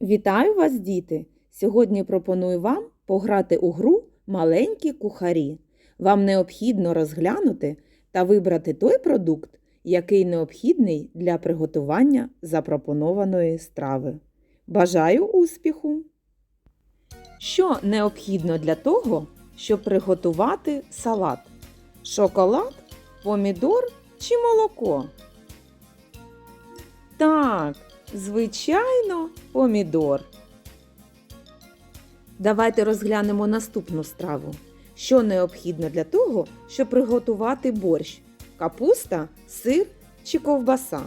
Вітаю вас, діти! Сьогодні пропоную вам пограти у гру Маленькі кухарі. Вам необхідно розглянути та вибрати той продукт, який необхідний для приготування запропонованої страви. Бажаю успіху! Що необхідно для того, щоб приготувати салат? Шоколад, помідор чи молоко? Так, звичайно, помідор. Давайте розглянемо наступну страву. Що необхідно для того, щоб приготувати борщ? Капуста, сир чи ковбаса?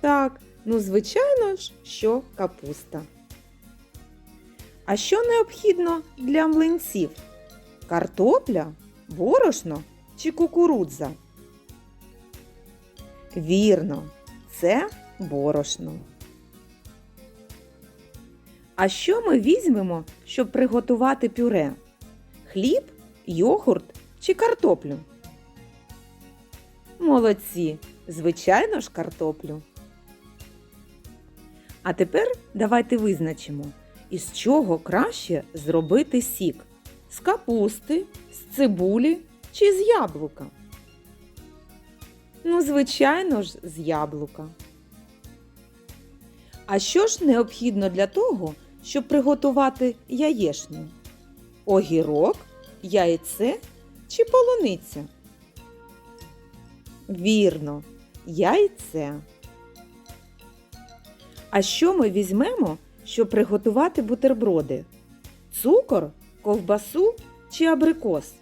Так, ну звичайно ж, що капуста. А що необхідно для млинців? Картопля, борошно чи кукурудза? Вірно, це борошно. А що ми візьмемо, щоб приготувати пюре? Хліб, йогурт чи картоплю? Молодці, звичайно ж, картоплю. А тепер давайте визначимо, із чого краще зробити сік: з капусти, з цибулі чи з яблука. Ну, звичайно ж, з яблука. А що ж необхідно для того, щоб приготувати яєшню? Огірок, яйце чи полуниця? Вірно, яйце. А що ми візьмемо, щоб приготувати бутерброди? Цукор, ковбасу чи абрикос?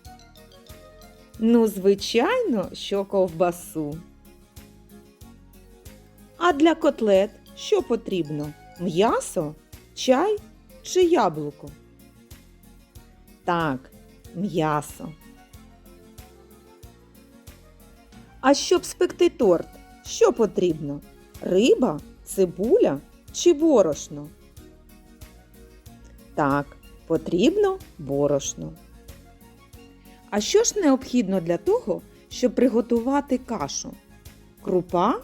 Ну, звичайно, що ковбасу. А для котлет що потрібно? М'ясо, чай чи яблуко? Так, м'ясо. А щоб спекти торт, що потрібно? Риба, цибуля чи борошно? Так, потрібно борошно. А що ж необхідно для того, щоб приготувати кашу? Крупа,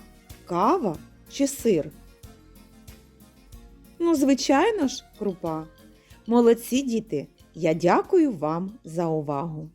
кава чи сир? Ну, звичайно ж, крупа. Молодці діти! Я дякую вам за увагу!